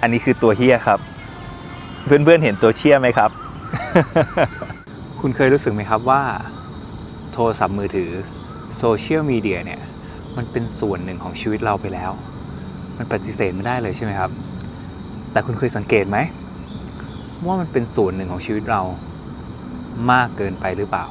อันนี้คือตัวเฮียครับ เพื่อนๆเห็นตัวเชี่ยไหมครับ คุณเคยรู้สึกไหมครับว่า โทรศัพท์มือถือโซเชียลมีเดียเนี่ย มันเป็นส่วนหนึ่งของชีวิตเราไปแล้ว มันปฏิเสธไม่ได้เลยใช่ไหมครับ แต่คุณเคยสังเกตไหมว่ามันเป็นส่วนหนึ่งของชีวิตเรามากเกินไปหรือเปล่า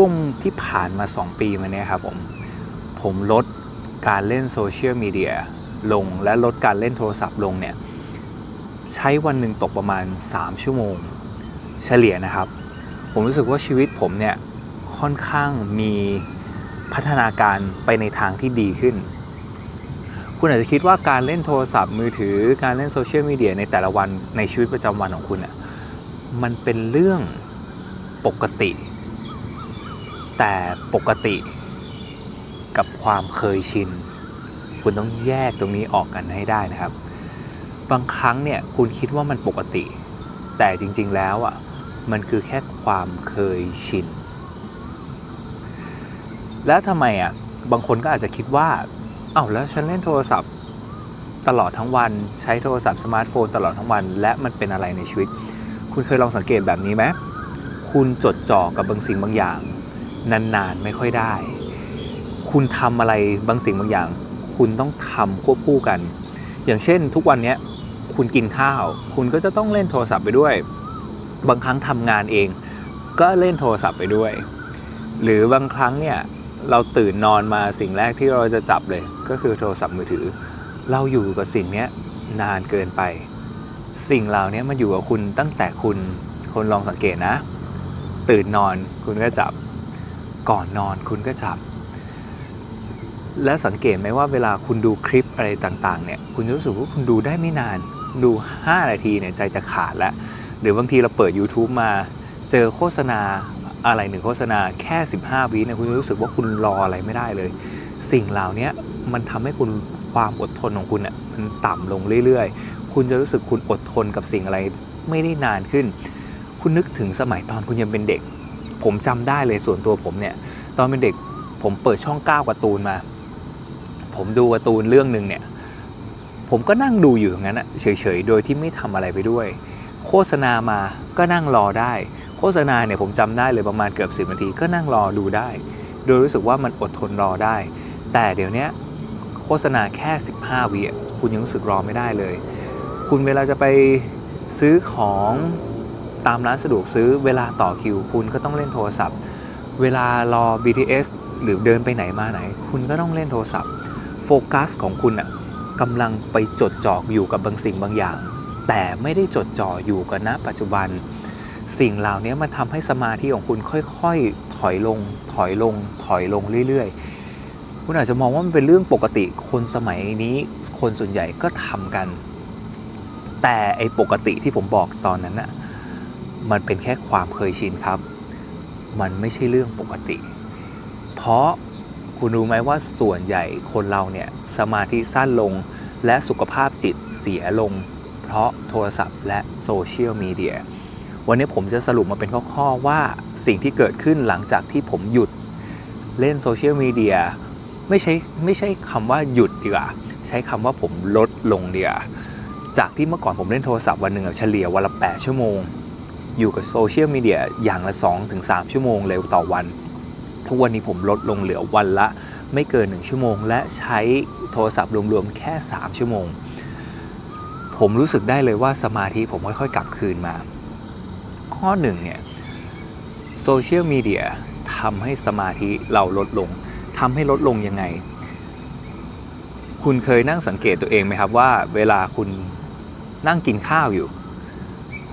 ช่วงที่ผ่านมา 2 ปีมาเนี่ยครับผม ผมลดการเล่นโซเชียลมีเดียลงและลดการเล่นโทรศัพท์ลงเนี่ย ใช้วันหนึ่งตกประมาณ 3 ชั่วโมง เฉลี่ยนะครับ ผมรู้สึกว่าชีวิตผมเนี่ย ค่อนข้างมีพัฒนาการไปในทางที่ดีขึ้น คุณอาจจะคิดว่าการเล่นโทรศัพท์มือถือการเล่นโซเชียลมีเดียในแต่ละวันในชีวิตประจำวันของคุณอะมันเป็นเรื่องปกติ แต่ปกติกับความเคยชิน คุณต้องแยกตรงนี้ออกกันให้ได้นะครับ บางครั้งเนี่ยคุณคิดว่ามันปกติ แต่จริงๆแล้วอะมันคือแค่ความเคยชิน แล้วทำไมอะบางคนก็อาจจะคิดว่าเอ้าแล้วฉันเล่นโทรศัพท์ตลอดทั้งวันใช้โทรศัพท์สมาร์ทโฟนตลอดทั้งวัน และมันเป็นอะไรในชีวิต คุณเคยลองสังเกตแบบนี้ไหมคุณจดจ่อกับบางสิ่งบางอย่าง นานๆไม่ค่อยได้ คุณทำอะไรบางสิ่งบางอย่าง คุณต้องทำควบคู่กัน อย่างเช่น ทุกวันนี้คุณกินข้าว คุณก็จะต้องเล่นโทรศัพท์ไปด้วย บางครั้งทำงานเอง ก็เล่นโทรศัพท์ไปด้วย หรือบางครั้งเนี่ยเราตื่นนอนมาสิ่งแรกที่เราจะจับเลย ก็คือโทรศัพท์มือถือ เราอยู่กับสิ่งนี้นานเกินไป สิ่งเหล่านี้มันอยู่กับคุณตั้งแต่คุณคนลองสังเกตนะ ตื่นนอนคุณก็จับ ก่อนนอนคุณก็จับ และสังเกตไหมว่าเวลาคุณดูคลิปอะไรต่างๆเนี่ยคุณจะรู้สึกว่าคุณดูได้ไม่นานดู 5 นาทีเนี่ยใจจะขาดแล้ว หรือบางทีเราเปิด YouTube มาเจอโฆษณาอะไรหนึ่งโฆษณาแค่ 15 วิเนี่ยคุณรู้สึกว่าคุณรออะไรไม่ได้เลย สิ่งเหล่านี้มันทำให้คุณความอดทนของคุณเนี่ยมันต่ำลงเรื่อยๆ คุณจะรู้สึกคุณอดทนกับสิ่งอะไรไม่ได้นานขึ้น คุณนึกถึงสมัยตอนคุณยังเป็นเด็ก ผมจำได้เลยส่วนตัวผมเนี่ย ตอนเป็นเด็กผมเปิดช่อง9การ์ตูนมา ผมดูการ์ตูนเรื่องหนึ่งเนี่ย ผมก็นั่งดูอยู่อย่างนั้นอะเฉยๆ โดยที่ไม่ทำอะไรไปด้วย โฆษณามาก็นั่งรอได้ โฆษณาเนี่ยผมจำได้เลยประมาณเกือบ10นาทีก็นั่งรอดูได้ โดยรู้สึกว่ามันอดทนรอได้ แต่เดี๋ยวนี้โฆษณาแค่ 15วิคุณยังรู้สึกรอไม่ได้เลย คุณเวลาจะไปซื้อของ ตามร้านสะดวกซื้อเวลาต่อคิวคุณก็ต้องเล่นโทรศัพท์ เวลารอ BTS หรือเดินไปไหนมาไหน คุณก็ต้องเล่นโทรศัพท์ โฟกัสของคุณอะกำลังไปจดจ่ออยู่กับบางสิ่งบางอย่าง แต่ไม่ได้จดจ่ออยู่กับณปัจจุบัน สิ่งเหล่านี้มันทำให้สมาธิของคุณค่อยๆ ถอยลง ถอยลง ถอยลงเรื่อยๆ คุณอาจจะมองว่ามันเป็นเรื่องปกติคนสมัยนี้คนส่วนใหญ่ก็ทำกัน แต่ไอ้ปกติที่ผมบอกตอนนั้นน่ะ มันเป็นแค่ความเคยชินครับ มันไม่ใช่เรื่องปกติ เพราะคุณรู้ไหมว่าส่วนใหญ่คนเราเนี่ยสมาธิสั้นลงและสุขภาพจิตเสียลง เพราะโทรศัพท์และโซเชียลมีเดีย วันนี้ผมจะสรุปมาเป็นข้อๆว่าสิ่งที่เกิดขึ้นหลังจากที่ผมหยุดเล่นโซเชียลมีเดียไม่ใช่ไม่ใช่คำว่าหยุดดีกว่า ใช้คำว่าผมลดลงเดีกว่าจากที่เมื่อก่อนผมเล่นโทรศัพท์วันหนึ่งเฉลี่ยวันละ 8 ชั่วโมง อยู่กับโซเชียลมีเดียอย่างละ 2-3 ชั่วโมงเร็วต่อวัน ทุกวันนี้ผมลดลงเหลือวันละไม่เกิน 1 ชั่วโมง และใช้โทรศัพท์รวมๆแค่ 3 ชั่วโมง ผมรู้สึกได้เลยว่าสมาธิผมค่อยๆกลับคืนมา ข้อหนึ่งเนี่ยโซเชียลมีเดียทำให้สมาธิเราลดลงทำให้ลดลงยังไง คุณเคยนั่งสังเกตตัวเองไหมครับว่า เวลาคุณนั่งกินข้าวอยู่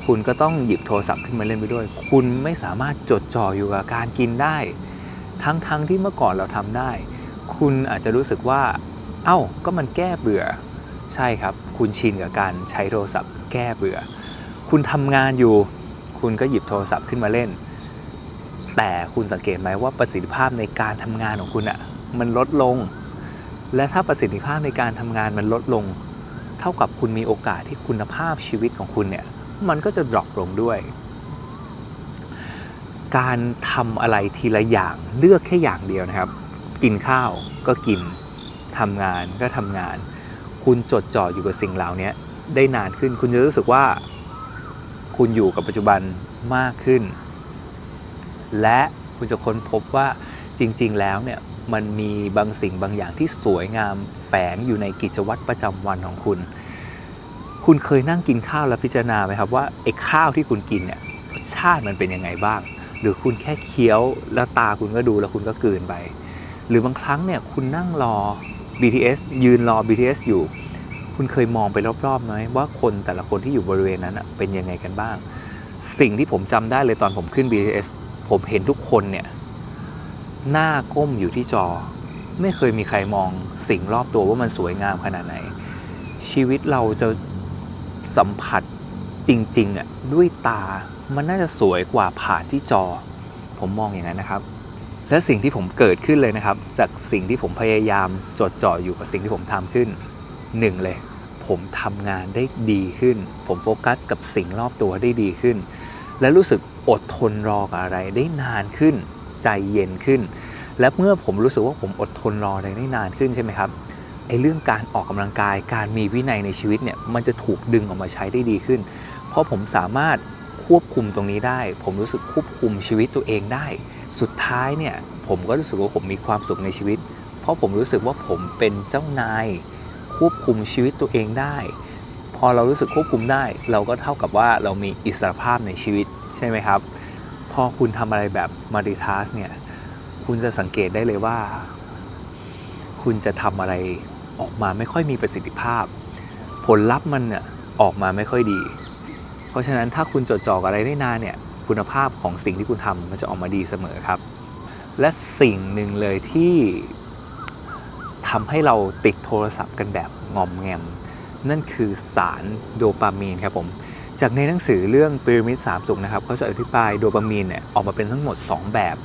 คุณก็ต้องหยิบโทรศัพท์ขึ้นมาเล่นไปด้วย คุณไม่สามารถจดจ่ออยู่กับการกินได้ ทั้งๆทที่เมื่อก่อนเราทำได้ คุณอาจจะรู้สึกว่า เอ้า ก็มันแก้เบื่อ ใช่ครับ คุณชินกับการใช้โทรศัพท์แก้เบื่อ คุณทำงานอยู่ คุณก็หยิบโทรศัพท์ขึ้นมาเล่น แต่คุณสังเกตไหมว่าประสิทธิภาพในการทำงานของคุณอะมันลดลง และถ้าประสิทธิภาพในการทำงานมันลดลง เท่ากับคุณมีโอกาสที่คุณภาพชีวิตของคุณเนี่ย มันก็จะดรอปลงด้วย การทำอะไรทีละอย่างเลือกแค่อย่างเดียวนะครับ กินข้าวก็กินทำงานก็ทำงาน คุณจดจ่ออยู่กับสิ่งเหล่านี้ได้นานขึ้น คุณจะรู้สึกว่า คุณอยู่กับปัจจุบันมากขึ้น และคุณจะค้นพบว่าจริง ๆ แล้วเนี่ยมันมีบางสิ่งบางอย่างที่สวยงามแฝงอยู่ในกิจวัตรประจำวันของคุณ คุณเคยนั่งกินข้าวแล้วพิจารณาไหมครับว่าไอ้ข้าวที่คุณกินเนี่ยรสชาติมันเป็นยังไงบ้าง หรือคุณแค่เคี้ยวแล้วตาคุณก็ดูแล้วคุณก็กลืนไป หรือบางครั้งเนี่ยคุณนั่งรอ BTS ยืนรอ BTS อยู่ คุณเคยมองไปรอบๆไหมว่าคนแต่ละคนที่อยู่บริเวณนั้นเป็นยังไงกันบ้าง สิ่งที่ผมจำได้เลยตอนผมขึ้น BTS ผมเห็นทุกคนเนี่ยหน้าก้มอยู่ที่จอ ไม่เคยมีใครมองสิ่งรอบตัวว่ามันสวยงามขนาดไหน ชีวิตเราจะ สัมผัสจริงๆอะด้วยตามันน่าจะสวยกว่าผ่านที่จอ ผมมองอย่างนั้นนะครับ และสิ่งที่ผมเกิดขึ้นเลยนะครับ จากสิ่งที่ผมพยายามจดจ่ออยู่กับสิ่งที่ผมทำขึ้นหนึ่งเลย ผมทำงานได้ดีขึ้น ผมโฟกัสกับสิ่งรอบตัวได้ดีขึ้น และรู้สึกอดทนรอกับอะไรได้นานขึ้น ใจเย็นขึ้น และเมื่อผมรู้สึกว่าผมอดทนรออะไรได้นานขึ้นใช่ไหมครับ ไอ้เรื่องการออกกำลังกาย การมีวินัยในชีวิตเนี่ยมันจะถูกดึงออกมาใช้ได้ดีขึ้น เพราะผมสามารถควบคุมตรงนี้ได้ ผมรู้สึกควบคุมชีวิตตัวเองได้ สุดท้ายเนี่ยผมก็รู้สึกว่าผมมีความสุขในชีวิต เพราะผมรู้สึกว่าผมเป็นเจ้านาย ควบคุมชีวิตตัวเองได้ พอเรารู้สึกควบคุมได้ เราก็เท่ากับว่าเรามีอิสรภาพในชีวิตใช่ไหมครับ พอคุณทำอะไรแบบมัลติทัสเนี่ยคุณจะสังเกตได้เลยว่า คุณจะทำอะไร ออกมาไม่ค่อยมีประสิทธิภาพ ผลลัพธ์มันเนี่ยออกมาไม่ค่อยดี เพราะฉะนั้นถ้าคุณจดจ่อกอะไรได้นานเนี่ยคุณภาพของสิ่งที่คุณทำมันจะออกมาดีเสมอครับ และสิ่งหนึ่งเลยที่ทำให้เราติดโทรศัพท์กันแบบงอมแงม นั่นคือสารโดปามีนครับผมจากในหนังสือเรื่องพีระมิดสามสุขนะครับเขาจะอธิบายโดปามีนเนี่ยออกมาเป็นทั้งหมด 2 แบบ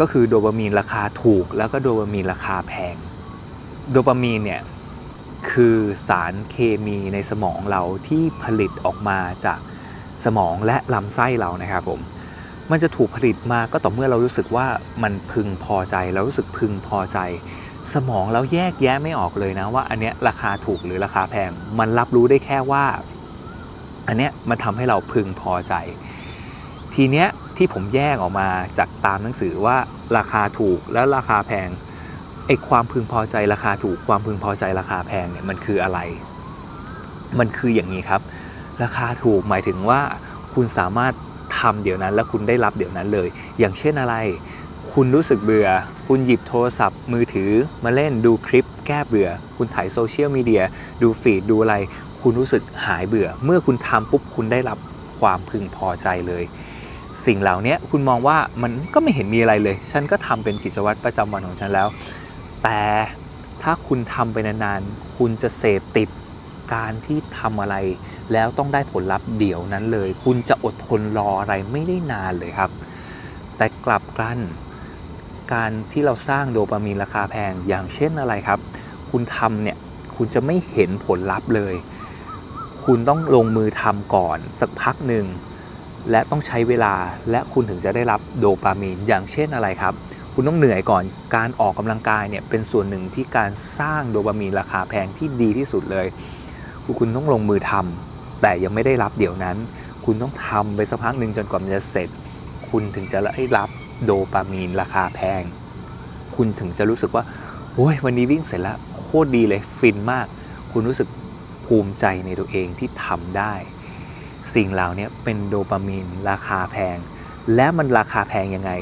ก็คือโดปามีนราคาถูก แล้วก็โดปามีนราคาแพง โดปามีนเนี่ยคือสารเคมีในสมองเราที่ผลิตออกมาจากสมองและลำไส้เรานะครับผม มันจะถูกผลิตมาก็ต่อเมื่อเรารู้สึกว่ามันพึงพอใจ เรารู้สึกพึงพอใจ สมองเราแยกแยะไม่ออกเลยนะว่าอันเนี้ยราคาถูกหรือราคาแพง มันรับรู้ได้แค่ว่า อันเนี้ยมันทำให้เราพึงพอใจ ทีเนี้ยที่ผมแยกออกมาจากตามหนังสือว่าราคาถูกแล้วราคาแพง ไอความพึงพอใจราคาถูกความพึงพอใจราคาแพงเนี่ยมันคืออะไร มันคืออย่างนี้ครับ ราคาถูกหมายถึงว่าคุณสามารถทำเดี๋ยวนั้น แล้วคุณได้รับเดี๋ยวนั้นเลย อย่างเช่นอะไร คุณรู้สึกเบื่อ คุณหยิบโทรศัพท์มือถือมาเล่นดูคลิป แก้เบื่อ คุณถ่ายโซเชียลมีเดียดูฟีดดูอะไร คุณรู้สึกหายเบื่อ เมื่อคุณทำปุ๊บคุณได้รับความพึงพอใจเลยสิ่งเหล่านี้คุณมองว่ามันก็ไม่เห็นมีอะไรเลย ฉันก็ทำเป็นกิจวัตรประจำวันของฉันแล้ว แต่ถ้าคุณทำไปนานๆ คุณจะเสพติดการที่ทำอะไร แล้วต้องได้ผลลัพธ์เดี๋ยวนั้นเลย คุณจะอดทนรออะไรไม่ได้นานเลยครับ แต่กลับกัน การที่เราสร้างโดปามีนราคาแพงอย่างเช่นอะไรครับ คุณทำเนี่ยคุณจะไม่เห็นผลลัพธ์เลย คุณต้องลงมือทำก่อน สักพักหนึ่งและต้องใช้เวลาและคุณถึงจะได้รับโดปามีนอย่างเช่นอะไรครับ คุณต้องเหนื่อยก่อน การออกกำลังกายเนี่ยเป็นส่วนหนึ่งที่การสร้างโดปามีนราคาแพงที่ดีที่สุดเลยคือคุณต้องลงมือทำแต่ยังไม่ได้รับเดี๋ยวนั้น คุณต้องทำไปสักพักหนึ่งจนกว่ามันจะเสร็จ คุณถึงจะได้รับโดปามีนราคาแพง คุณถึงจะรู้สึกว่าโอ้ยวันนี้วิ่งเสร็จแล้วโคตรดีเลยฟินมาก คุณรู้สึกภูมิใจในตัวเองที่ทำได้ สิ่งเหล่านี้เป็นโดปามีนราคาแพง และมันราคาแพงยังไง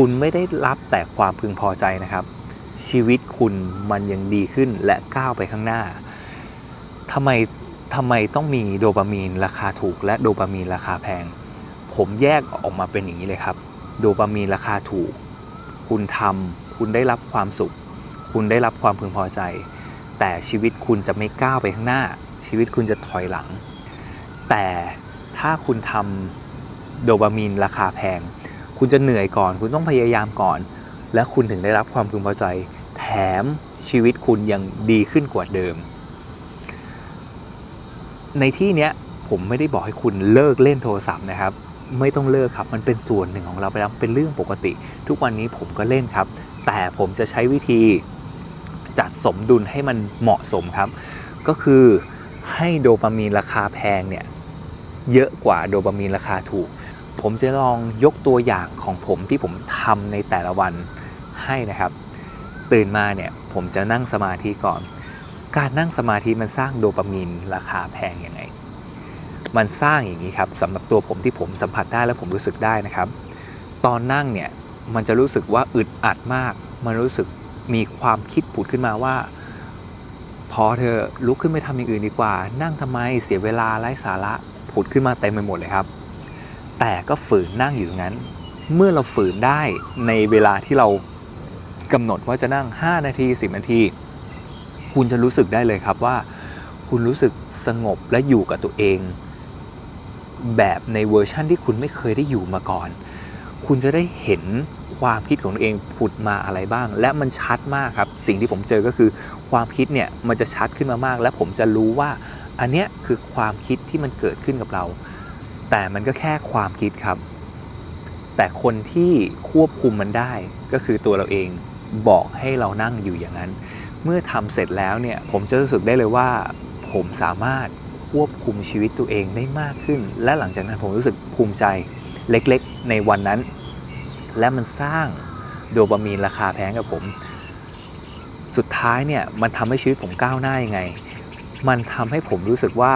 คุณไม่ได้รับแต่ความพึงพอใจนะครับ ชีวิตคุณมันยังดีขึ้นและก้าวไปข้างหน้าทำไมทำไมต้องมีโดปามีนราคาถูก และโดปามีนราคาแพง ผมแยกออกมาเป็นอย่างนี้เลยครับ โดปามีนราคาถูก คุณทำคุณได้รับความสุข คุณได้รับความพึงพอใจ แต่ชีวิตคุณจะไม่ก้าวไปข้างหน้า ชีวิตคุณจะถอยหลัง แต่ถ้าคุณทำโดปามีนราคาแพง คุณจะเหนื่อยก่อน คุณต้องพยายามก่อน และคุณถึงได้รับความพึงพอใจ แถมชีวิตคุณยังดีขึ้นกว่าเดิม ในที่เนี้ยผมไม่ได้บอกให้คุณเลิกเล่นโทรศัพท์นะครับ ไม่ต้องเลิกครับ มันเป็นส่วนหนึ่งของเราไปแล้วเป็นเรื่องปกติ ทุกวันนี้ผมก็เล่นครับ แต่ผมจะใช้วิธีจัดสมดุลให้มันเหมาะสมครับ ก็คือให้โดปามีนราคาแพงเนี่ยเยอะกว่าโดปามีนราคาถูก ผมจะลองยกตัวอย่างของผมที่ผมทำในแต่ละวันให้นะครับ ตื่นมาเนี่ยผมจะนั่งสมาธิก่อน การนั่งสมาธิมันสร้างโดปามีนราคาแพงยังไง มันสร้างอย่างนี้ครับสำหรับตัวผมที่ผมสัมผัสได้และผมรู้สึกได้นะครับ ตอนนั่งเนี่ยมันจะรู้สึกว่าอึดอัดมาก มันรู้สึกมีความคิดผุดขึ้นมาว่า พอเธอลุกขึ้นไปทำอย่างอื่นดีกว่า นั่งทำไมเสียเวลาไร้สาระผุดขึ้นมาเต็มไปหมดเลยครับ แต่ก็ฝืนนั่งอยู่งั้น เมื่อเราฝืนได้ในเวลาที่เรากำหนดว่าจะนั่ง 5 นาที 10 นาที คุณจะรู้สึกได้เลยครับว่า คุณรู้สึกสงบและอยู่กับตัวเอง แบบในเวอร์ชั่นที่คุณไม่เคยได้อยู่มาก่อน คุณจะได้เห็นความคิดของตัวเองผุดมาอะไรบ้าง และมันชัดมากครับ สิ่งที่ผมเจอก็คือความคิดเนี่ยมันจะชัดขึ้นมามาก และผมจะรู้ว่าอันเนี้ยคือความคิดที่มันเกิดขึ้นกับเรา แต่มันก็แค่ความคิดครับ แต่คนที่ควบคุมมันได้ก็คือตัวเราเองบอกให้เรานั่งอยู่อย่างนั้น เมื่อทำเสร็จแล้วเนี่ยผมจะรู้สึกได้เลยว่า ผมสามารถควบคุมชีวิตตัวเองได้มากขึ้น และหลังจากนั้นผมรู้สึกภูมิใจเล็กๆ ในวันนั้น และมันสร้างโดปามีนราคาแพงกับผม สุดท้ายเนี่ยมันทำให้ชีวิตผมก้าวหน้ายังไง มันทำให้ผมรู้สึกว่า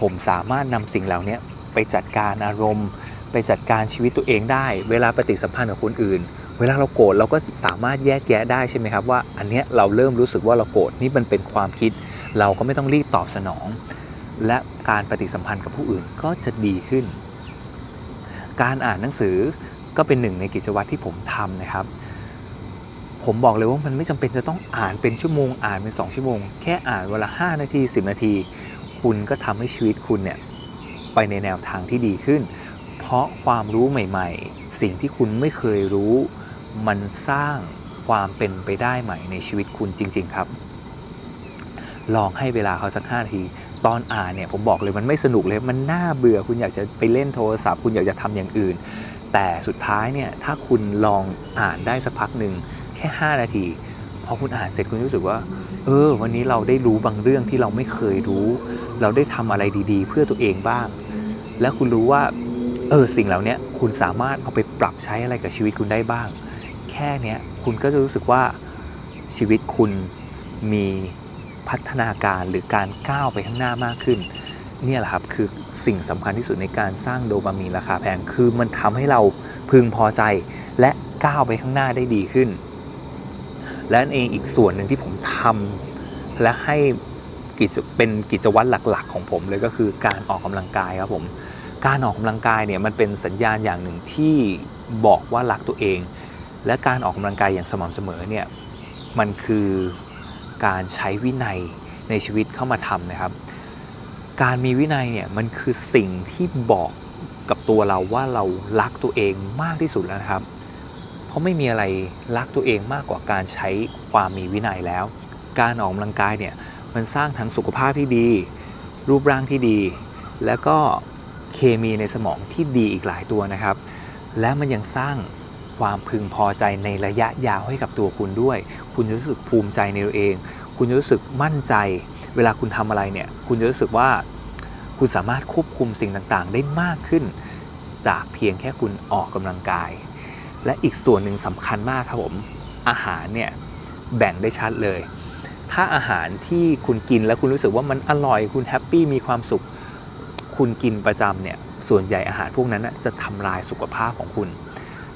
ผมสามารถนำสิ่งเหล่านี้ ไปจัดการอารมณ์ ไปจัดการชีวิตตัวเองได้ เวลาปฏิสัมพันธ์กับคนอื่น เวลาเราโกรธเราก็สามารถแยกแยะได้ใช่ไหมครับว่า อันเนี้ยเราเริ่มรู้สึกว่าเราโกรธนี่มันเป็นความคิด เราก็ไม่ต้องรีบตอบสนอง และการปฏิสัมพันธ์กับผู้อื่นก็จะดีขึ้น การอ่านหนังสือก็เป็นหนึ่งในกิจวัตรที่ผมทำนะครับผมบอกเลยว่ามันไม่จำเป็นจะต้องอ่านเป็นชั่วโมงอ่านเป็นสองชั่วโมง แค่อ่านเวลา 5 นาที 10 นาที คุณก็ทำให้ชีวิตคุณเนี่ย ไปในแนวทางที่ดีขึ้น เพราะความรู้ใหม่ ๆ สิ่งที่คุณไม่เคยรู้ มันสร้างความเป็นไปได้ใหม่ในชีวิตคุณจริง ๆ ครับ ลองให้เวลาเขาสัก5นาที ตอนอ่านเนี่ยผมบอกเลยมันไม่สนุกเลยมันน่าเบื่อคุณอยากจะไปเล่นโทรศัพท์ คุณอยากจะทำอย่างอื่น แต่สุดท้ายเนี่ยถ้าคุณลองอ่านได้สักพักหนึ่งแค่ 5 นาทีพอคุณอ่านเสร็จคุณรู้สึกว่า เออ วันนี้เราได้รู้บางเรื่องที่เราไม่เคยรู้ เราได้ทำอะไรดี ๆ เพื่อตัวเองบ้าง แล้วคุณรู้ว่าเออสิ่งเหล่านี้คุณสามารถเอาไปปรับใช้อะไรกับชีวิตคุณได้บ้าง แค่เนี้ยคุณก็จะรู้สึกว่าชีวิตคุณมีพัฒนาการหรือการก้าวไปข้างหน้ามากขึ้น เนี่ยแหละครับคือสิ่งสำคัญที่สุดในการสร้างโดปามีนราคาแพงคือมันทำให้เราพึงพอใจและก้าวไปข้างหน้าได้ดีขึ้น และนั่นเองอีกส่วนหนึ่งที่ผมทำและให้กิจเป็นกิจวัตรหลัก ๆ ของผมเลยก็คือการออกกำลังกายครับผม การออกกำลังกายเนี่ยมันเป็นสัญญาณอย่างหนึ่งที่บอกว่ารักตัวเอง และการออกกำลังกายอย่างสม่ำเสมอเนี่ยมันคือการใช้วินัยในชีวิตเข้ามาทำนะครับ การมีวินัยเนี่ยมันคือสิ่งที่บอกกับตัวเราว่าเรารักตัวเองมากที่สุดแล้วนะครับ เพราะไม่มีอะไรรักตัวเองมากกว่าการใช้ความมีวินัยแล้ว การออกกำลังกายเนี่ยมันสร้างทั้งสุขภาพที่ดี รูปร่างที่ดี แล้วก็ เคมีในสมองที่ดีอีกหลายตัวนะครับ และมันยังสร้างความพึงพอใจในระยะยาวให้กับตัวคุณด้วย คุณจะรู้สึกภูมิใจในตัวเอง คุณจะรู้สึกมั่นใจ เวลาคุณทำอะไรเนี่ย คุณจะรู้สึกว่าคุณสามารถควบคุมสิ่งต่างๆ ได้มากขึ้น จากเพียงแค่คุณออกกำลังกาย และอีกส่วนหนึ่งสำคัญมากครับผม อาหารเนี่ยแบ่งได้ชัดเลย ถ้าอาหารที่คุณกินแล้วคุณรู้สึกว่ามันอร่อย คุณแฮปปี้มีความสุข คุณกินประจำเนี่ยส่วนใหญ่อาหารพวกนั้นนะจะทำลายสุขภาพของคุณ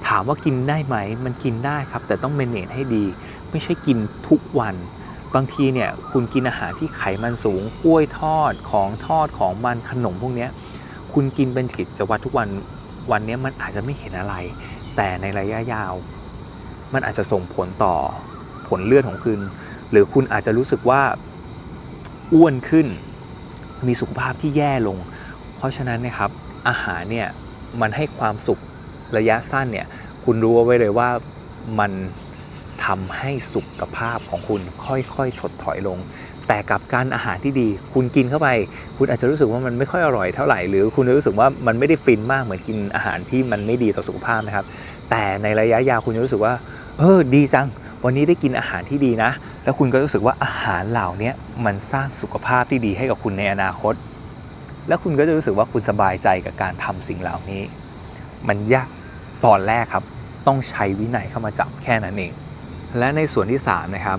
ถามว่ากินได้ไหม มันกินได้ครับ แต่ต้องเมนเนจให้ดี ไม่ใช่กินทุกวัน บางทีเนี่ยคุณกินอาหารที่ไขมันสูงกล้วยทอดของทอดของมันขนมพวกนี้คุณกินเป็นกิจวัตรทุกวันวันนี้มันอาจจะไม่เห็นอะไร แต่ในระยะยาว มันอาจจะส่งผลต่อผลเลือดของคุณ หรือคุณอาจจะรู้สึกว่าอ้วนขึ้น มีสุขภาพที่แย่ลง เพราะฉะนั้นนะครับอาหารเนี่ยมันให้ความสุขระยะสั้นเนี่ยคุณรู้เอาไว้เลยว่ามันทำให้สุขภาพของคุณค่อยๆถดถอยลง แต่กับการอาหารที่ดี คุณกินเข้าไป คุณอาจจะรู้สึกว่ามันไม่ค่อยอร่อยเท่าไหร่ หรือคุณรู้สึกว่ามันไม่ได้ฟินมากเหมือนกินอาหารที่มันไม่ดีต่อสุขภาพนะครับ แต่ในระยะยาวคุณจะรู้สึกว่า เออดีจัง วันนี้ได้กินอาหารที่ดีนะ แล้วคุณก็รู้สึกว่าอาหารเหล่านี้มันสร้างสุขภาพที่ดีให้กับคุณในอนาคต แล้วคุณก็จะรู้สึกว่าคุณสบายใจกับการทำสิ่งเหล่านี้ มันยากตอนแรกครับ ต้องใช้วินัยเข้ามาจับแค่นั้นเอง และในส่วนที่3นะครับ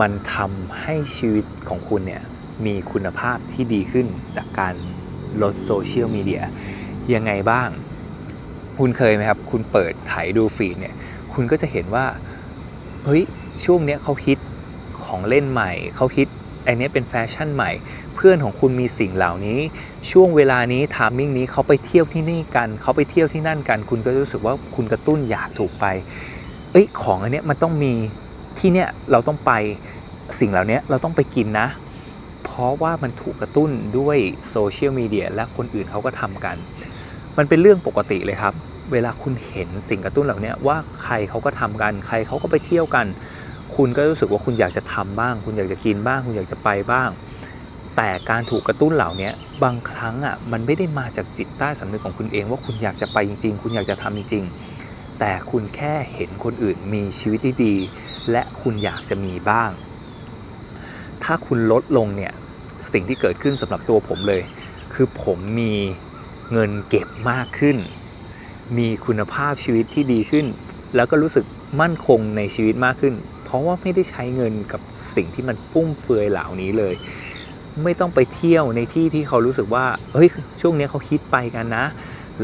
มันทำให้ชีวิตของคุณเนี่ยมีคุณภาพที่ดีขึ้นจากการลดโซเชียลมีเดียยังไงบ้าง คุณเคยไหมครับ คุณเปิดถ่ายดูฟีดเนี่ย คุณก็จะเห็นว่า เฮ้ย ช่วงเนี้ยเขาคิดของเล่นใหม่ เขาคิดไอเนี้ยเป็นแฟชั่นใหม่ พื่อนของคุณมีสิ่งเหล่านี้ ช่วงเวลานี้ทามมิ่งนี้เขาไปเที่ยวที่นี่กัน เขาไปเที่ยวที่นั่นกัน คุณก็รู้สึกว่าคุณกระตุ้นอยากถูกไป เอ้ยของอันเนี้ยมันต้องมีที่เนี้ยเราต้องไปสิ่งเหล่านี้เราต้องไปกินนะ เพราะว่ามันถูกกระตุ้นด้วยโซเชียลมีเดียและคนอื่นเขาก็ทำกัน มันเป็นเรื่องปกติเลยครับ เวลาคุณเห็นสิ่งกระตุ้นเหล่านี้ว่าใครเขาก็ทำกัน ใครเขาก็ไปเที่ยวกัน คุณก็รู้สึกว่าคุณอยากจะทำบ้าง คุณอยากจะกินบ้าง คุณอยากจะไปบ้าง แต่การถูกกระตุ้นเหล่านี้บางครั้งอะมันไม่ได้มาจากจิตใต้สำนึกของคุณเองว่าคุณอยากจะไปจริง ๆ คุณอยากจะทำจริงๆแต่คุณแค่เห็นคนอื่นมีชีวิตที่ดี และคุณอยากจะมีบ้าง ถ้าคุณลดลงเนี่ยสิ่งที่เกิดขึ้นสำหรับตัวผมเลย คือผมมีเงินเก็บมากขึ้น มีคุณภาพชีวิตที่ดีขึ้น แล้วก็รู้สึกมั่นคงในชีวิตมากขึ้น เพราะว่าไม่ได้ใช้เงินกับสิ่งที่มันฟุ่มเฟือยเหล่านี้เลย ไม่ต้องไปเที่ยวในที่ที่เขารู้สึกว่าเฮ้ยช่วงนี้เขาคิดไปกันนะ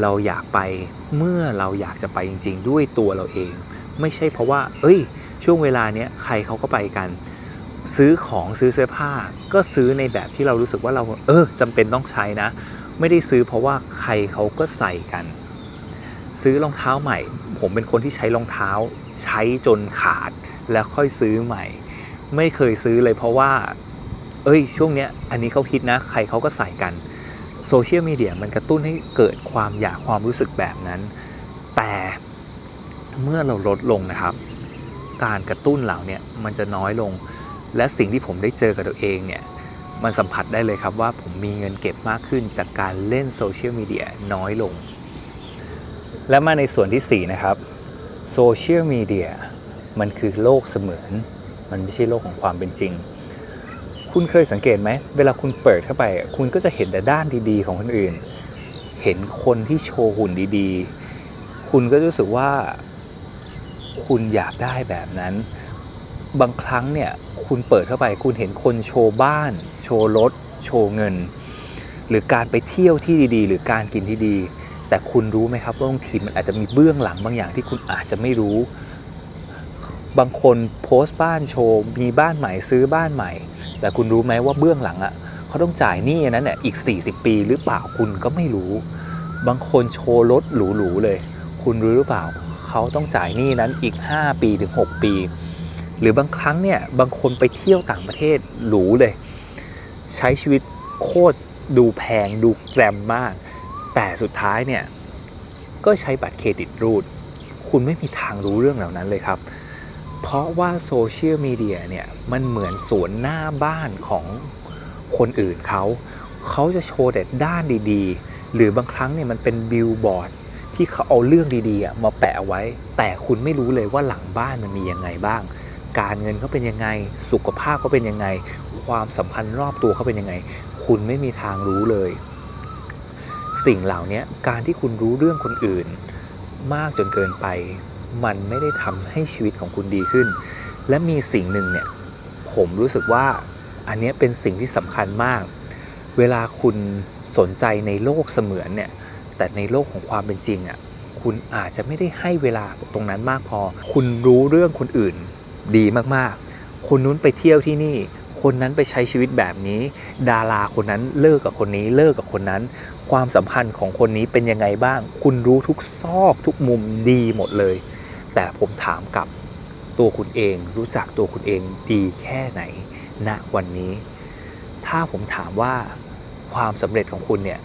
เราอยากไปเมื่อเราอยากจะไปจริง ๆ ด้วยตัวเราเอง ไม่ใช่เพราะว่า เอ้ย ช่วงเวลาเนี้ยใครเขาก็ไปกัน ซื้อของซื้อเสื้อผ้า ก็ซื้อในแบบที่เรารู้สึกว่าเราเออจำเป็นต้องใช้นะ ไม่ได้ซื้อเพราะว่าใครเขาก็ใส่กัน ซื้อรองเท้าใหม่ ผมเป็นคนที่ใช้รองเท้า ใช้จนขาดแล้วค่อยซื้อใหม่ ไม่เคยซื้อเลยเพราะว่า เอ้ยช่วงเนี้ยอันนี้เขาคิดนะใครเขาก็ใส่กันโซเชียลมีเดียมันกระตุ้นให้เกิดความอยากความรู้สึกแบบนั้น แต่เมื่อเราลดลงนะครับ การกระตุ้นเหล่านี้มันจะน้อยลง และสิ่งที่ผมได้เจอกับตัวเองเนี่ยมันสัมผัสได้เลยครับว่าผมมีเงินเก็บมากขึ้นจากการเล่นโซเชียลมีเดียน้อยลง และมาในส่วนที่ 4 นะครับโซเชียลมีเดียมันคือโลกเสมือน มันไม่ใช่โลกของความเป็นจริง คุณเคยสังเกตไหม เวลาคุณเปิดเข้าไป คุณก็จะเห็นแต่ด้านดีๆ ของคนอื่น เห็นคนที่โชว์หุ่นดีๆ คุณก็รู้สึกว่า คุณอยากได้แบบนั้น บางครั้งเนี่ย คุณเปิดเข้าไป คุณเห็นคนโชว์บ้าน โชว์รถ โชว์เงิน หรือการไปเที่ยวที่ดีๆ หรือการกินที่ดี แต่คุณรู้ไหมครับว่าบางทีมันอาจจะมีเบื้องหลังบางอย่างที่คุณอาจจะไม่รู้ บางคนโพสต์บ้านโชว์ มีบ้านใหม่ซื้อบ้านใหม่ แต่คุณรู้ไหมว่าเบื้องหลังอะ่ะเขาต้องจ่ายหนี้อันนั้นเนี่ยอีก 40 ปีหรือเปล่าคุณก็ไม่รู้ บางคนโชว์รถหรูๆเลย คุณรู้หรือเปล่าเขาต้องจ่ายหนี้นั้นอีก 5 ปีถึง 6 ปี หรือบางครั้งเนี่ยบางคนไปเที่ยวต่างประเทศหรูเลย ใช้ชีวิตโคตรดูแพงดูแกรมมาก แต่สุดท้ายเนี่ยก็ใช้บัตรเครดิตรูด คุณไม่มีทางรู้เรื่องเหล่านั้นเลยครับ เพราะว่าโซเชียลมีเดียเนี่ยมันเหมือนสวนหน้าบ้านของคนอื่นเขา เขาจะโชว์แต่ด้านดีๆ หรือบางครั้งเนี่ยมันเป็นบิลบอร์ดที่เขาเอาเรื่องดีๆมาแปะไว้ แต่คุณไม่รู้เลยว่าหลังบ้านมันมียังไงบ้าง การเงินเขาเป็นยังไง สุขภาพเขาเป็นยังไง ความสัมพันธ์รอบตัวเขาเป็นยังไง คุณไม่มีทางรู้เลย สิ่งเหล่านี้การที่คุณรู้เรื่องคนอื่น มากจนเกินไป มันไม่ได้ทำให้ชีวิตของคุณดีขึ้น และมีสิ่งหนึ่งเนี่ยผมรู้สึกว่าอันนี้เป็นสิ่งที่สำคัญมาก เวลาคุณสนใจในโลกเสมือนเนี่ยแต่ในโลกของความเป็นจริงอะคุณอาจจะไม่ได้ให้เวลาตรงนั้นมากพอ คุณรู้เรื่องคนอื่นดีมากๆ คนนู้นไปเที่ยวที่นี่ คนนั้นไปใช้ชีวิตแบบนี้ ดาราคนนั้นเลิกกับคนนี้เลิกกับคนนั้น ความสัมพันธ์ของคนนี้เป็นยังไงบ้าง คุณรู้ทุกซอกทุกมุมดีหมดเลย แต่ผมถามกับตัวคุณเองรู้จักตัวคุณเองดีแค่ไหนณวันนี้ ถ้าผมถามว่าความสำเร็จของคุณเนี่ย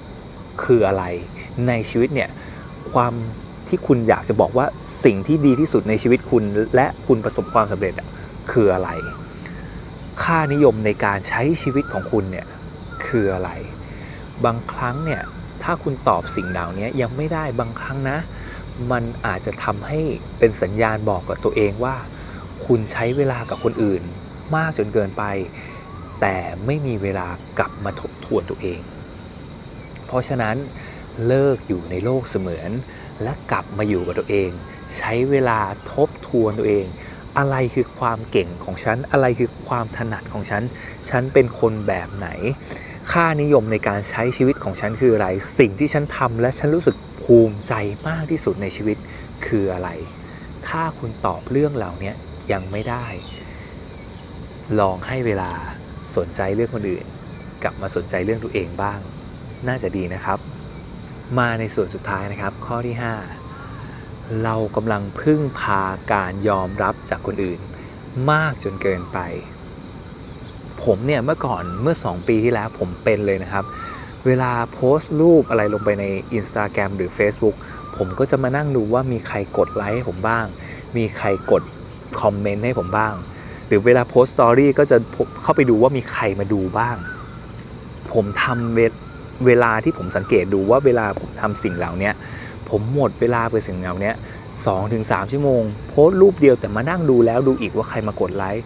คืออะไรในชีวิตเนี่ยความที่คุณอยากจะบอกว่าสิ่งที่ดีที่สุดในชีวิตคุณ และคุณประสบความสำเร็จคืออะไร ค่านิยมในการใช้ชีวิตของคุณเนี่ยคืออะไร บางครั้งเนี่ยถ้าคุณตอบสิ่งเหล่านี้ยังไม่ได้บางครั้งนะ มันอาจจะทำให้เป็นสัญญาณบอกกับตัวเองว่า คุณใช้เวลากับคนอื่น มากจนเกินไป แต่ไม่มีเวลากลับมาทบทวนตัวเอง เพราะฉะนั้นเลิกอยู่ในโลกเสมือน และกลับมาอยู่กับตัวเอง ใช้เวลาทบทวนตัวเอง อะไรคือความเก่งของฉัน อะไรคือความถนัดของฉัน ฉันเป็นคนแบบไหน ค่านิยมในการใช้ชีวิตของฉันคืออะไร สิ่งที่ฉันทำและฉันรู้สึก ภูมิใจมากที่สุดในชีวิตคืออะไร ถ้าคุณตอบเรื่องเหล่านี้ยังไม่ได้ ลองให้เวลาสนใจเรื่องคนอื่น กลับมาสนใจเรื่องตัวเองบ้าง น่าจะดีนะครับ มาในส่วนสุดท้ายนะครับ ข้อที่ 5 เรากำลังพึ่งพาการยอมรับจากคนอื่น มากจนเกินไป ผมเนี่ยเมื่อก่อนเมื่อ 2 ปีที่แล้วผมเป็นเลยนะครับ เวลาโพสต์รูปอะไรลงไปใน Instagram หรือ Facebook ผมก็จะมานั่งดูว่ามีใครกดไลค์ให้ผมบ้าง มีใครกดคอมเมนต์ให้ผมบ้าง หรือเวลาโพสต์สตอรี่ก็จะเข้าไปดูว่ามีใครมาดูบ้าง ผมทำเวเวลาที่ผมสังเกตดูว่าเวลาผมทำสิ่งเหล่านี้ผมหมดเวลาไปสิ่งเหล่านี้สองถึงสามชั่วโมง โพสต์รูปเดียวแต่มานั่งดูแล้วดูอีกว่าใครมากดไลค์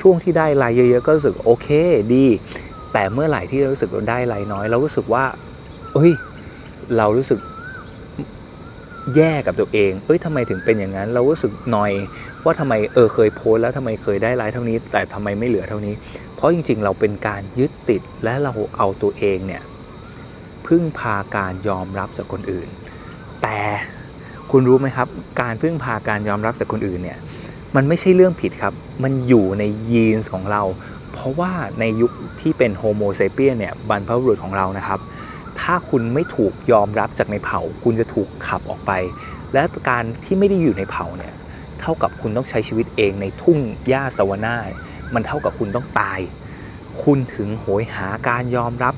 ช่วงที่ได้ไลค์เยอะๆก็รู้สึกโอเคดี แต่เมื่อไหร่ที่เรารู้สึกเราได้ไลค์น้อย เรารู้สึกว่าเอ้ย เรารู้สึกแย่กับตัวเอง เอ้ยทำไมถึงเป็นอย่างนั้น เรารู้สึกหนอย ว่าทำไมเออเคยโพสแล้วทำไมเคยได้ไลค์เท่านี้ แต่ทำไมไม่เหลือเท่านี้ เพราะจริงๆ เราเป็นการยึดติดและเราเอาตัวเองเนี่ยพึ่งพาการยอมรับจากคนอื่น แต่คุณรู้ไหมครับ การพึ่งพาการยอมรับจากคนอื่นเนี่ย มันไม่ใช่เรื่องผิดครับ มันอยู่ในยีนของเรา เพราะว่าในยุคที่เป็นโฮโมเซเปียนเนี่ยบรรพบุรุษของเรานะครับ ถ้าคุณไม่ถูกยอมรับจากในเผ่า คุณจะถูกขับออกไป และการที่ไม่ได้อยู่ในเผ่าเนี่ยเท่ากับคุณต้องใช้ชีวิตเองในทุ่งหญ้าสวนามันเท่ากับคุณต้องตาย คุณถึงโหยหาการยอมรับ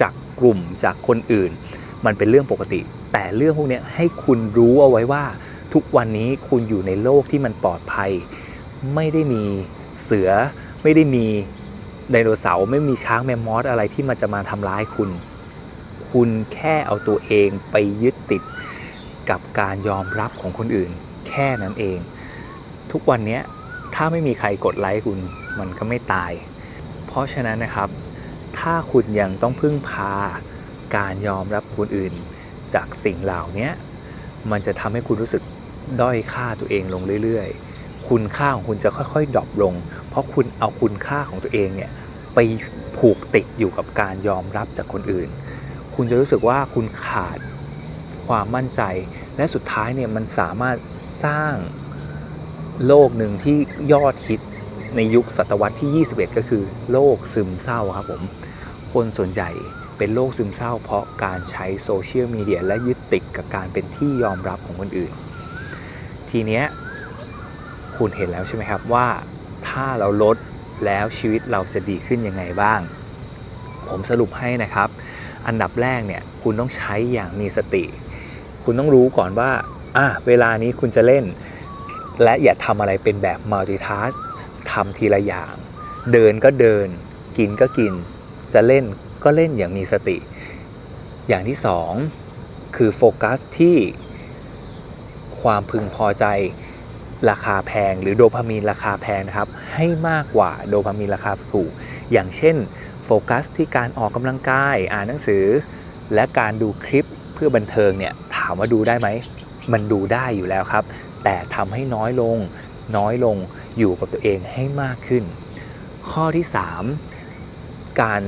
จากกลุ่มจากคนอื่น มันเป็นเรื่องปกติ แต่เรื่องพวกนี้ให้คุณรู้เอาไว้ว่าทุกวันนี้คุณอยู่ในโลกที่มันปลอดภัย ไม่ได้มีเสือ ไม่ได้มีไดโนเสาร์ไม่มีช้างแมมมอสอะไรที่มันจะมาทำร้ายคุณ คุณแค่เอาตัวเองไปยึดติดกับการยอมรับของคนอื่น แค่นั้นเอง ทุกวันนี้ถ้าไม่มีใครกดไลค์คุณมันก็ไม่ตาย เพราะฉะนั้นนะครับ ถ้าคุณยังต้องพึ่งพาการยอมรับคนอื่น จากสิ่งเหล่านี้มันจะทำให้คุณรู้สึกด้อยค่าตัวเองลงเรื่อยๆ คุณค่าของคุณจะค่อยๆดรอปลง เพราะคุณเอาคุณค่าของตัวเองเนี่ยไปผูกติดอยู่กับการยอมรับจากคนอื่น คุณจะรู้สึกว่าคุณขาดความมั่นใจ และสุดท้ายเนี่ยมันสามารถสร้างโลกหนึ่งที่ยอดฮิตในยุคศตวรรษที่ 21 ก็คือ โรคซึมเศร้าครับผม คนส่วนใหญ่เป็นโรคซึมเศร้า เพราะการใช้โซเชียลมีเดียและยึดติดกับการเป็นที่ยอมรับของคนอื่น ทีเนี้ยคุณเห็นแล้วใช่ไหมครับว่า ถ้าเราลดแล้วชีวิตเราจะดีขึ้นยังไงบ้าง ผมสรุปให้นะครับ อันดับแรกเนี่ยคุณต้องใช้อย่างมีสติ คุณต้องรู้ก่อนว่าอะเวลานี้คุณจะเล่น และอย่าทำอะไรเป็นแบบ multitask ทำทีละอย่าง เดินก็เดิน กินก็กิน จะเล่นก็เล่นอย่างมีสติ อย่างที่สองคือโฟกัสที่ความพึงพอใจ ราคาแพง หรือโดพามีนราคาแพงนะครับ ให้มากกว่าโดพามีนราคาถูก อย่างเช่นโฟกัสที่การออกกำลังกาย อ่านหนังสือ และการดูคลิปเพื่อบันเทิงเนี่ยถามว่าดูได้ไหม มันดูได้อยู่แล้วครับ แต่ทำให้น้อยลงน้อยลงอยู่กับตัวเองให้มากขึ้น ข้อที่ 3 การ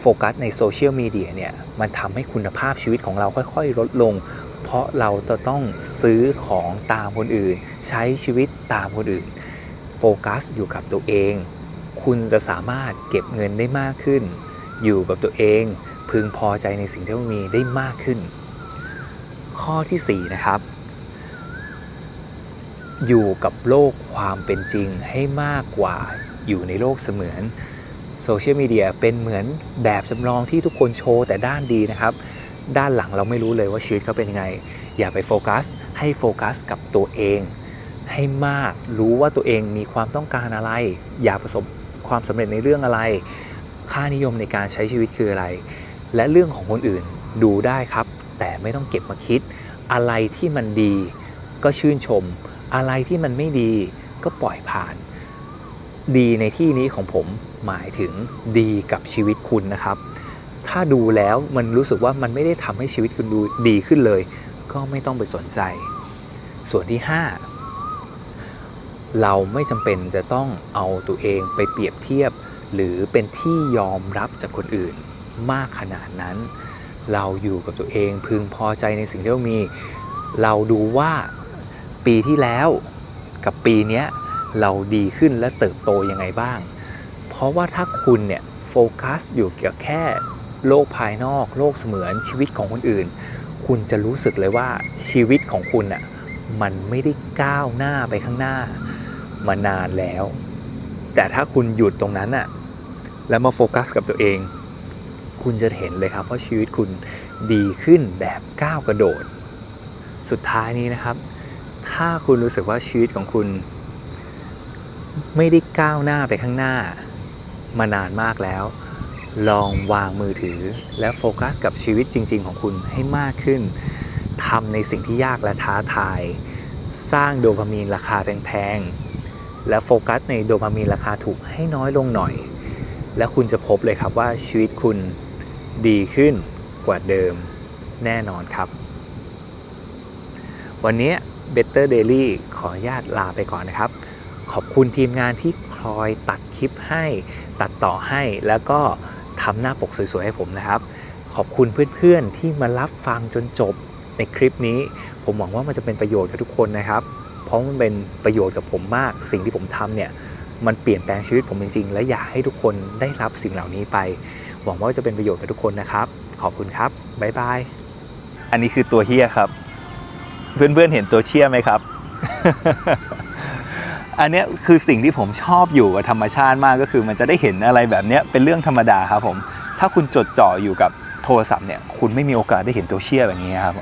โฟกัสในโซเชียลมีเดียเนี่ยมันทำให้คุณภาพชีวิตของเราค่อย ๆ ลดลง เพราะเราจะต้องซื้อของตามคนอื่น ใช้ชีวิตตามคนอื่น โฟกัสอยู่กับตัวเอง คุณจะสามารถเก็บเงินได้มากขึ้น อยู่กับตัวเอง พึงพอใจในสิ่งที่มีได้มากขึ้น ข้อทีสี่ 4 นะครับ อยู่กับโลกความเป็นจริงให้มากกว่าอยู่ในโลกเสมือนโซเชียลมีเดียเป็นเหมือนแบบจำลองที่ทุกคนโชว์แต่ด้านดีนะครับ ด้านหลังเราไม่รู้เลยว่าชีวิตเขาเป็นยังไง อย่าไปโฟกัส ให้โฟกัสกับตัวเอง ให้มากรู้ว่าตัวเองมีความต้องการอะไร อยากประสบความสำเร็จในเรื่องอะไร ค่านิยมในการใช้ชีวิตคืออะไร และเรื่องของคนอื่นดูได้ครับ แต่ไม่ต้องเก็บมาคิด อะไรที่มันดีก็ชื่นชม อะไรที่มันไม่ดีก็ปล่อยผ่าน ดีในที่นี้ของผมหมายถึงดีกับชีวิตคุณนะครับ ถ้าดูแล้วมันรู้สึกว่ามันไม่ได้ทำให้ชีวิตคุณดูดีขึ้นเลย ก็ไม่ต้องไปสนใจ ส่วนที่ 5 เราไม่จำเป็นจะต้องเอาตัวเองไปเปรียบเทียบ หรือเป็นที่ยอมรับจากคนอื่นมากขนาดนั้น เราอยู่กับตัวเองพึงพอใจในสิ่งที่เรามี เราดูว่าปีที่แล้วกับปีนี้เราดีขึ้นและเติบโตยังไงบ้าง เพราะว่าถ้าคุณเนี่ยโฟกัสอยู่กับแค่โลกภายนอก โลกเสมือนชีวิตของคนอื่น คุณจะรู้สึกเลยว่าชีวิตของคุณน่ะมันไม่ได้ก้าวหน้าไปข้างหน้า มานานแล้ว แต่ถ้าคุณหยุดตรงนั้นน่ะแล้วมาโฟกัสกับตัวเอง คุณจะเห็นเลยครับว่าชีวิตคุณดีขึ้นแบบก้าวกระโดด สุดท้ายนี้นะครับ ถ้าคุณรู้สึกว่าชีวิตของคุณ ไม่ได้ก้าวหน้าไปข้างหน้ามานานมากแล้ว ลองวางมือถือและโฟกัสกับชีวิตจริง ๆ ของคุณให้มากขึ้นทำในสิ่งที่ยากและท้าทาย สร้างโดพามีนราคาแพงๆ และโฟกัสในโดพามีนราคาถูกให้น้อยลงหน่อย และคุณจะพบเลยครับว่าชีวิตคุณดีขึ้นกว่าเดิมแน่นอนครับ วันนี้ Better Daily ขออนุญาตลาไปก่อนนะครับ ขอบคุณทีมงานที่คอยตัดคลิปให้ ตัดต่อให้แล้วก็ทำหน้าปกสวยๆให้ผมนะครับ ขอบคุณเพื่อนๆที่มารับฟังจนจบในคลิปนี้ ผมหวังว่ามันจะเป็นประโยชน์กับทุกคนนะครับ เพราะมันเป็นประโยชน์กับผมมาก สิ่งที่ผมทำเนี่ยมันเปลี่ยนแปลงชีวิตผมจริงๆ และอยากให้ทุกคนได้รับสิ่งเหล่านี้ไป หวังว่าจะเป็นประโยชน์กับทุกคนนะครับ ขอบคุณครับบ๊ายบายอันนี้คือตัวเฮียครับ เพื่อนๆเห็นตัวเชี่ยไหมครับ อันเนี้ยคือสิ่งที่ผมชอบอยู่กับธรรมชาติมากก็คือ มันจะได้เห็นอะไรแบบเนี้ยเป็นเรื่องธรรมดาครับผม ถ้าคุณจดจ่ออยู่กับโทรศัพท์เนี่ย คุณไม่มีโอกาสได้เห็นตัวเชี่ยแบบนี้ครับ